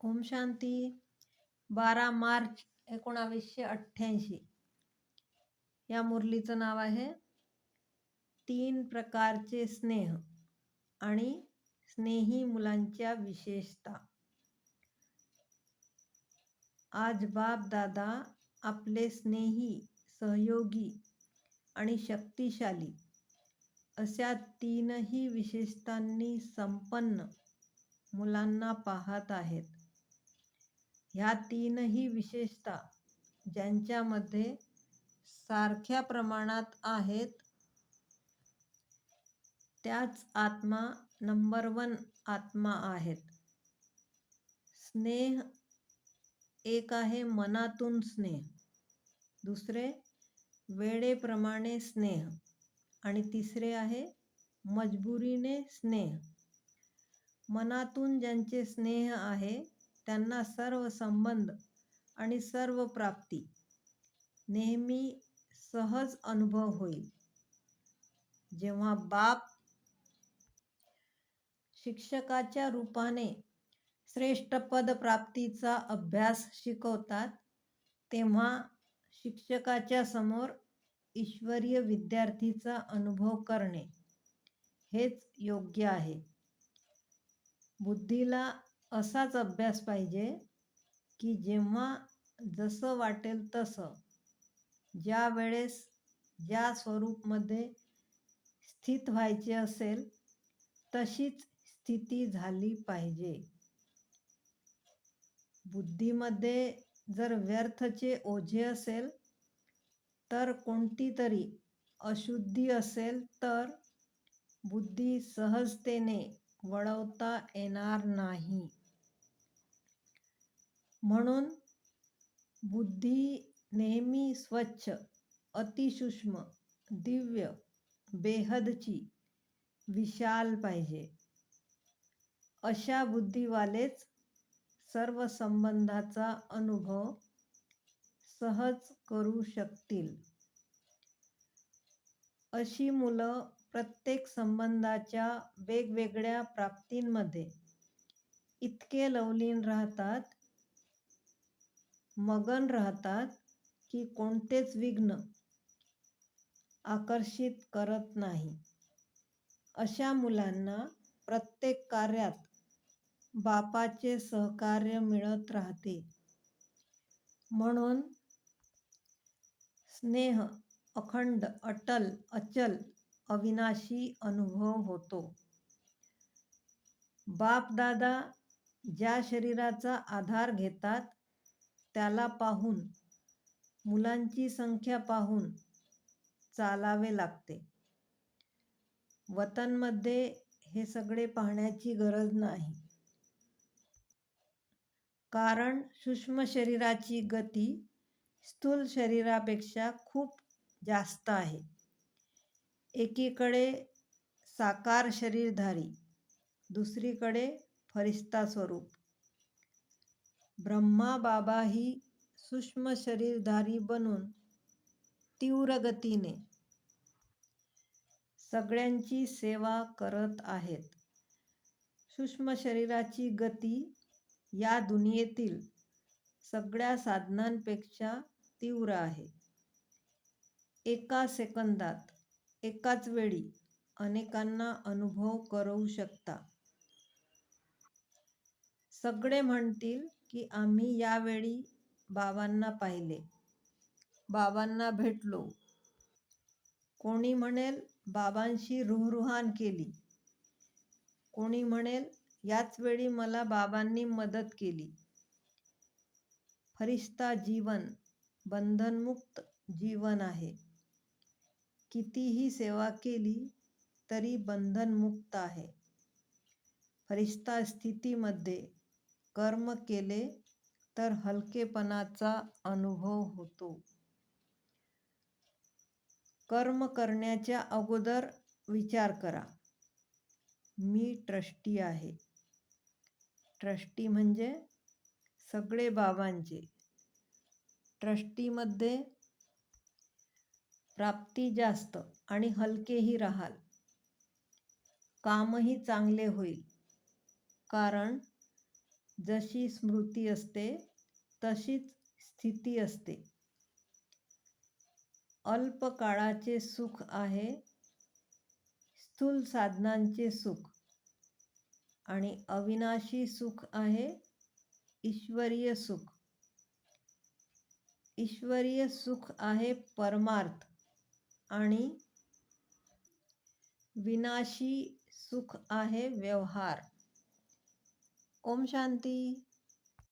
ओम शांती. बारा मार्च एकोणावीसशे अठ्ठ्याऐंशी. या मुरलीचं नाव आहे तीन प्रकारचे स्नेह आणि स्नेही मुलांच्या विशेषता. आज बाप दादा आपले स्नेही सहयोगी आणि शक्तिशाली अशा तीनही विशेषतांनी संपन्न मुलांना पाहत आहेत. ह्या तीनही विशेषता ज्यांच्यामध्ये सारख्या प्रमाणात आहेत त्याच आत्मा नंबर वन आत्मा आहेत. स्नेह एक आहे मनातून स्नेह. दुसरे वेळेप्रमाणे स्नेह. आणि तिसरे आहे मजबुरीने स्नेह. मनातून ज्यांचे स्नेह आहे त्यांना सर्व संबंध आणि सर्व प्राप्ती नेहमी सहज अनुभव होईल. जेव्हा बाप शिक्षकाच्या रूपाने श्रेष्ठ पद प्राप्तीचा अभ्यास शिकवतात तेव्हा शिक्षकाच्या समोर ईश्वरीय विद्यार्थीचा अनुभव करणे हेच योग्य आहे. बुद्धीला असाच अभ्यास पाहिजे की जेव्हा जसं वाटेल तसं. ज्या वेळेस ज्या स्वरूपमध्ये स्थित व्हायचे असेल तशीच स्थिती झाली पाहिजे. बुद्धीमध्ये जर व्यर्थचे ओझे असेल तर कोणती तरी अशुद्धी असेल तर बुद्धी सहजतेने वळवता येणार नाही. म्हणून बुद्धी नेहमी स्वच्छ अतिसूक्ष्म दिव्य बेहदची विशाल पाहिजे. अशा बुद्धीवालेच सर्व संबंधाचा अनुभव सहज करू शकतील. अशी मुलं प्रत्येक संबंधाच्या वेगवेगळ्या प्राप्तींमध्ये इतके लवलीन राहतात मगन राहतात की कोणतेच विघ्न आकर्षित करत नाही. अशा मुलांना प्रत्येक कार्यात बापाचे सहकार्य मिळत राहते. म्हणून स्नेह अखंड अटल अचल अविनाशी अनुभव होतो. बाप दादा ज्या शरीराचा आधार घेतात त्याला पाहून मुलांची संख्या पाहून चालावे लागते. वतनमध्ये हे सगळे पाहण्याची गरज नाही. कारण सूक्ष्म शरीराची गती स्थूल शरीरापेक्षा खूप जास्त आहे. एकीकडे साकार शरीरधारी दुसरीकडे फरिस्ता स्वरूप. ब्रह्मा बाबाही सूक्ष्म शरीरधारी बनून तीव्र गतीने सगळ्यांची सेवा करत आहेत. सूक्ष्म शरीराची गती या दुनियेतील सगळ्या साधनांपेक्षा तीव्र आहे. एका सेकंदात एकाच वेळी अनेकांना अनुभव करवू शकता. सगळे म्हणतील की आम्ही यावेळी बाबांना पाहिले. बाबांना भेटलो. कोणी म्हणेल बाबांशी रुहरुहान केली. कोणी म्हणेल याच वेळी मला बाबांनी मदत केली. फरिश्ता जीवन बंधनमुक्त जीवन आहे. कितीही सेवा केली तरी बंधनमुक्त आहे. फरिश्ता स्थितीमध्ये कर्म केले तर हलकेपणाचा अनुभव होतो. कर्म करण्याच्या अगोदर विचार करा. मी ट्रस्टी आहे. ट्रस्टी म्हणजे सगळे बाबांचे. ट्रस्टीमध्ये प्राप्ती जास्त आणि हलकेही राहाल. कामही चांगले होईल. कारण जशी स्मृती असते तशीच स्थिती असते. अल्प काळाचे सुख आहे स्थूल साधनांचे सुख आणि अविनाशी सुख आहे ईश्वरीय सुख. ईश्वरीय सुख आहे परमार्थ आणि विनाशी सुख आहे व्यवहार. ओम शांती.